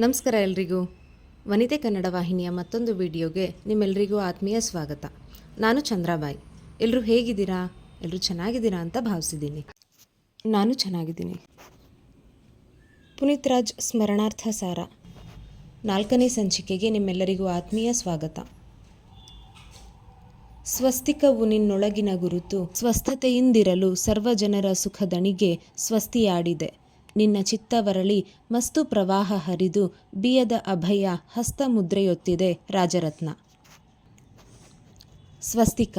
ನಮಸ್ಕಾರ ಎಲ್ರಿಗೂ. ವನಿತೆ ಕನ್ನಡ ವಾಹಿನಿಯ ಮತ್ತೊಂದು ವಿಡಿಯೋಗೆ ನಿಮ್ಮೆಲ್ಲರಿಗೂ ಆತ್ಮೀಯ ಸ್ವಾಗತ. ನಾನು ಚಂದ್ರಾಬಾಯಿ. ಎಲ್ಲರೂ ಹೇಗಿದ್ದೀರಾ? ಎಲ್ಲರೂ ಚೆನ್ನಾಗಿದ್ದೀರಾ ಅಂತ ಭಾವಿಸಿದ್ದೀನಿ. ನಾನು ಚೆನ್ನಾಗಿದ್ದೀನಿ. ಪುನೀತ್ ರಾಜ್ ಸ್ಮರಣಾರ್ಥ ಸಾರ. ನಾಲ್ಕನೇ ಸಂಚಿಕೆಗೆ ನಿಮ್ಮೆಲ್ಲರಿಗೂ ಆತ್ಮೀಯ ಸ್ವಾಗತ. ಸ್ವಸ್ತಿಕವು ನಿನ್ನೊಳಗಿನ ಗುರುತು ಸ್ವಸ್ಥತೆಯಿಂದಿರಲು ಸರ್ವಜನರ ಸುಖದಣಿಗೆ ಸ್ವಸ್ತಿಯಾಡಿದೆ. ನಿನ್ನ ಚಿತ್ತವರಳಿ ಮಸ್ತು ಪ್ರವಾಹ ಹರಿದು ಬಿಯದ ಅಭಯ ಹಸ್ತ ಮುದ್ರೆಯೊತ್ತಿದೆ ರಾಜರತ್ನ. ಸ್ವಸ್ತಿಕ,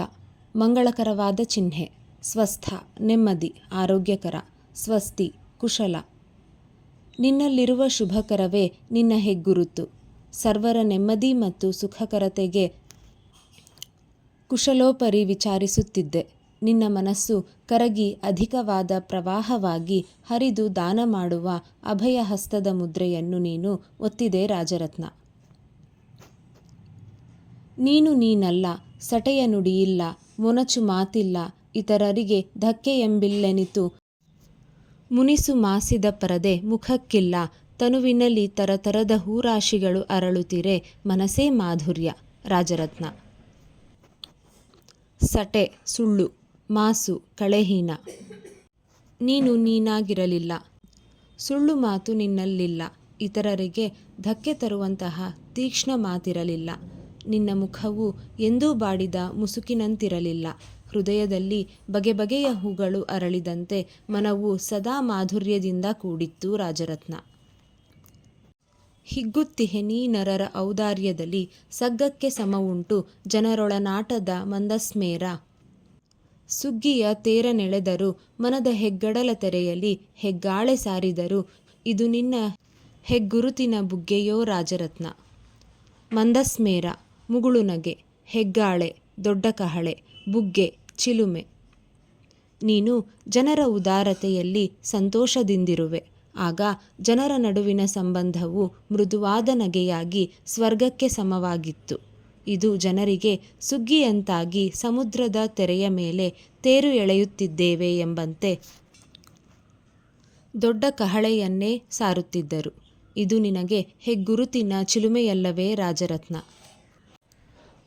ಮಂಗಳಕರವಾದ ಚಿಹ್ನೆ, ಸ್ವಸ್ಥ, ನೆಮ್ಮದಿ, ಆರೋಗ್ಯಕರ, ಸ್ವಸ್ತಿ, ಕುಶಲ. ನಿನ್ನಲ್ಲಿರುವ ಶುಭಕರವೇ ನಿನ್ನ ಹೆಗ್ಗುರುತು. ಸರ್ವರ ನೆಮ್ಮದಿ ಮತ್ತು ಸುಖಕರತೆಗೆ ಕುಶಲೋಪರಿ ವಿಚಾರಿಸುತ್ತಿದ್ದೆ. ನಿನ್ನ ಮನಸ್ಸು ಕರಗಿ ಅಧಿಕವಾದ ಪ್ರವಾಹವಾಗಿ ಹರಿದು ದಾನ ಮಾಡುವ ಅಭಯ ಹಸ್ತದ ಮುದ್ರೆಯನ್ನು ನೀನು ಒತ್ತಿದೆ ರಾಜರತ್ನ. ನೀನು ನೀನಲ್ಲ, ಸಟೆಯ ನುಡಿಯಿಲ್ಲ, ಮೊನಚು ಮಾತಿಲ್ಲ, ಇತರರಿಗೆ ಧಕ್ಕೆ ಎಂಬಿಲ್ಲೆನಿತು. ಮುನಿಸು ಮಾಸಿದ ಪರದೆ ಮುಖಕ್ಕಿಲ್ಲ, ತನುವಿನಲ್ಲಿ ತರತರದ ಹೂರಾಶಿಗಳು ಅರಳುತ್ತಿರೆ ಮನಸೇ ಮಾಧುರ್ಯ, ರಾಜರತ್ನ. ಸಟೆ, ಸುಳ್ಳು. ಮಾಸು, ಕಳೆಹೀನ. ನೀನು ನೀನಾಗಿರಲಿಲ್ಲ. ಸುಳ್ಳು ಮಾತು ನಿನ್ನಲ್ಲಿಲ್ಲ. ಇತರರಿಗೆ ಧಕ್ಕೆ ತರುವಂತಹ ತೀಕ್ಷ್ಣ ಮಾತಿರಲಿಲ್ಲ. ನಿನ್ನ ಮುಖವು ಎಂದೂ ಬಾಡಿದ ಮುಸುಕಿನಂತಿರಲಿಲ್ಲ. ಹೃದಯದಲ್ಲಿ ಬಗೆ ಬಗೆಯ ಹೂಗಳು ಅರಳಿದಂತೆ ಮನವು ಸದಾ ಮಾಧುರ್ಯದಿಂದ ಕೂಡಿತ್ತು ರಾಜರತ್ನ. ಹಿಗ್ಗುತ್ತಿಹೆ ನೀ ನರರ ಔದಾರ್ಯದಲ್ಲಿ ಸಗ್ಗಕ್ಕೆ ಸಮವುಂಟು ಜನರೊಳನಾಟದ ಮಂದಸ್ಮೇರ. ಸುಗ್ಗಿಯ ತೇರನೆಳೆದರು. ಮನದ ಹೆಗ್ಗಡಲ ತೆರೆಯಲಿ ಹೆಗ್ಗಾಳೆ ಸಾರಿದರು. ಇದು ನಿನ್ನ ಹೆಗ್ಗುರುತಿನ ಬುಗ್ಗೆಯೋ ರಾಜರತ್ನ. ಮಂದಸ್ಮೇರ, ಮುಗುಳು ನಗೆ, ಹೆಗ್ಗಾಳೆ, ದೊಡ್ಡ ಕಹಳೆ, ಬುಗ್ಗೆ, ಚಿಲುಮೆ. ನೀನು ಜನರ ಉದಾರತೆಯಲ್ಲಿ ಸಂತೋಷದಿಂದಿರುವೆ. ಆಗ ಜನರ ನಡುವಿನ ಸಂಬಂಧವು ಮೃದುವಾದ ನಗೆಯಾಗಿ ಸ್ವರ್ಗಕ್ಕೆ ಸಮವಾಗಿತ್ತು. ಇದು ಜನರಿಗೆ ಸುಗ್ಗಿಯಂತಾಗಿ ಸಮುದ್ರದ ತೆರೆಯ ಮೇಲೆ ತೇರು ಎಳೆಯುತ್ತಿದ್ದೇವೆ ಎಂಬಂತೆ ದೊಡ್ಡ ಕಹಳೆಯನ್ನೇ ಸಾರುತ್ತಿದ್ದರು. ಇದು ನಿನಗೆ ಹೆಗ್ಗುರುತಿನ ಚಿಲುಮೆಯಲ್ಲವೇ ರಾಜರತ್ನ.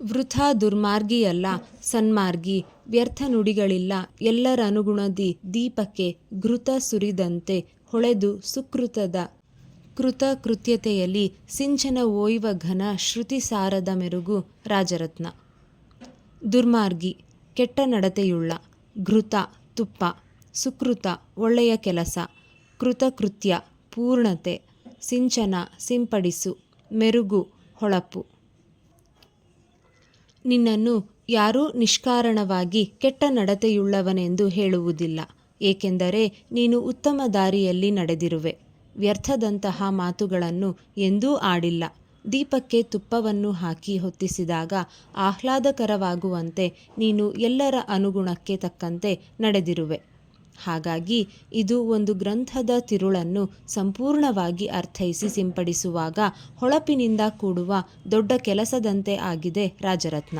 ವೃಥಾ ದುರ್ಮಾರ್ಗಿಯಲ್ಲ, ಸನ್ಮಾರ್ಗಿ, ವ್ಯರ್ಥ ನುಡಿಗಳಿಲ್ಲ ಎಲ್ಲರನುಗುಣದಿ ದೀಪಕ್ಕೆ ಘೃತ ಸುರಿದಂತೆ ಹೊಳೆದು ಸುಕೃತದ ಕೃತಕೃತ್ಯತೆಯಲ್ಲಿ ಸಿಂಚನ ಓಯ್ವ ಘನ ಶ್ರುತಿಸಾರದ ಮೆರುಗು ರಾಜರತ್ನ. ದುರ್ಮಾರ್ಗಿ, ಕೆಟ್ಟ ನಡತೆಯುಳ್ಳ, ಘೃತ, ತುಪ್ಪ, ಸುಕೃತ, ಒಳ್ಳೆಯ ಕೆಲಸ ಕೃತಕೃತ್ಯ ಪೂರ್ಣತೆ, ಸಿಂಚನ, ಸಿಂಪಡಿಸು, ಮೆರುಗು, ಹೊಳಪು. ನಿನ್ನನ್ನು ಯಾರೂ ನಿಷ್ಕಾರಣವಾಗಿ ಕೆಟ್ಟ ನಡತೆಯುಳ್ಳವನೆಂದು ಹೇಳುವುದಿಲ್ಲ, ಏಕೆಂದರೆ ನೀನು ಉತ್ತಮ ದಾರಿಯಲ್ಲಿ ನಡೆದಿರುವೆ. ವ್ಯರ್ಥದಂತಹ ಮಾತುಗಳನ್ನು ಎಂದೂ ಆಡಿಲ್ಲ. ದೀಪಕ್ಕೆ ತುಪ್ಪವನ್ನು ಹಾಕಿ ಹೊತ್ತಿಸಿದಾಗ ಆಹ್ಲಾದಕರವಾಗುವಂತೆ ನೀನು ಎಲ್ಲರ ಅನುಗುಣಕ್ಕೆ ತಕ್ಕಂತೆ ನಡೆದಿರುವೆ. ಹಾಗಾಗಿ ಇದು ಒಂದು ಗ್ರಂಥದ ತಿರುಳನ್ನು ಸಂಪೂರ್ಣವಾಗಿ ಅರ್ಥೈಸಿ ಸಿಂಪಡಿಸುವಾಗ ಹೊಳಪಿನಿಂದ ಕೂಡುವ ದೊಡ್ಡ ಕೆಲಸದಂತೆ ಆಗಿದೆ ರಾಜರತ್ನ.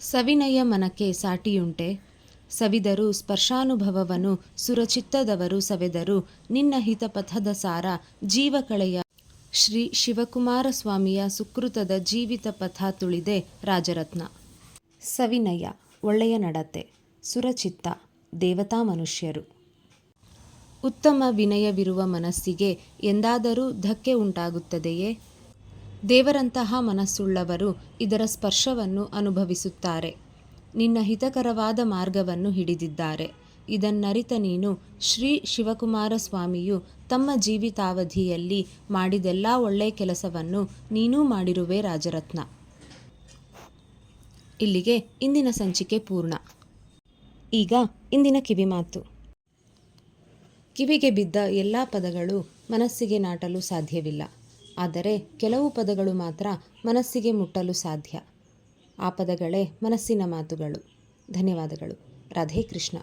ಸವಿನಯ ಮನಕ್ಕೆ ಸಾಟಿಯುಂಟೆ. ಸವಿದರು ಸ್ಪರ್ಶಾನುಭವವನ್ನು ಸುರಚಿತ್ತದವರು ಸವೆದರು ನಿನ್ನ ಹಿತಪಥದ ಸಾರ ಜೀವಕಳೆಯ ಶ್ರೀ ಶಿವಕುಮಾರ ಸ್ವಾಮಿಯ ಸುಕೃತದ ಜೀವಿತ ಪಥ ತುಳಿದೆ ರಾಜರತ್ನ. ಸವಿನಯ, ಒಳ್ಳೆಯ ನಡತೆ, ಸುರಚಿತ್ತ, ದೇವತಾ ಮನುಷ್ಯರು. ಉತ್ತಮ ವಿನಯವಿರುವ ಮನಸ್ಸಿಗೆ ಎಂದಾದರೂ ಧಕ್ಕೆ ಉಂಟಾಗುತ್ತದೆಯೇ? ದೇವರಂತಹ ಮನಸ್ಸುಳ್ಳವರು ಇದರ ಸ್ಪರ್ಶವನ್ನು ಅನುಭವಿಸುತ್ತಾರೆ. ನಿನ್ನ ಹಿತಕರವಾದ ಮಾರ್ಗವನ್ನು ಹಿಡಿದಿದ್ದಾರೆ. ಇದನ್ನರಿತ ನೀನು ಶ್ರೀ ಶಿವಕುಮಾರ ಸ್ವಾಮಿಯು ತಮ್ಮ ಜೀವಿತಾವಧಿಯಲ್ಲಿ ಮಾಡಿದೆಲ್ಲ ಒಳ್ಳೆಯ ಕೆಲಸವನ್ನು ನೀನೂ ಮಾಡಿರುವೆ, ರಾಜರತ್ನ. ಇಲ್ಲಿಗೆ ಇಂದಿನ ಸಂಚಿಕೆ ಪೂರ್ಣ. ಈಗ ಇಂದಿನ ಕಿವಿಮಾತು ಕಿವಿಗೆ ಬಿದ್ದ ಎಲ್ಲ ಪದಗಳು ಮನಸ್ಸಿಗೆ ನಾಟಲು ಸಾಧ್ಯವಿಲ್ಲ. ಆದರೆ ಕೆಲವು ಪದಗಳು ಮಾತ್ರ ಮನಸ್ಸಿಗೆ ಮುಟ್ಟಲು ಸಾಧ್ಯ. ಆ ಪದಗಳೇ ಮನಸ್ಸಿನ ಮಾತುಗಳು. ಧನ್ಯವಾದಗಳು. ರಾಧೇ ಕೃಷ್ಣ.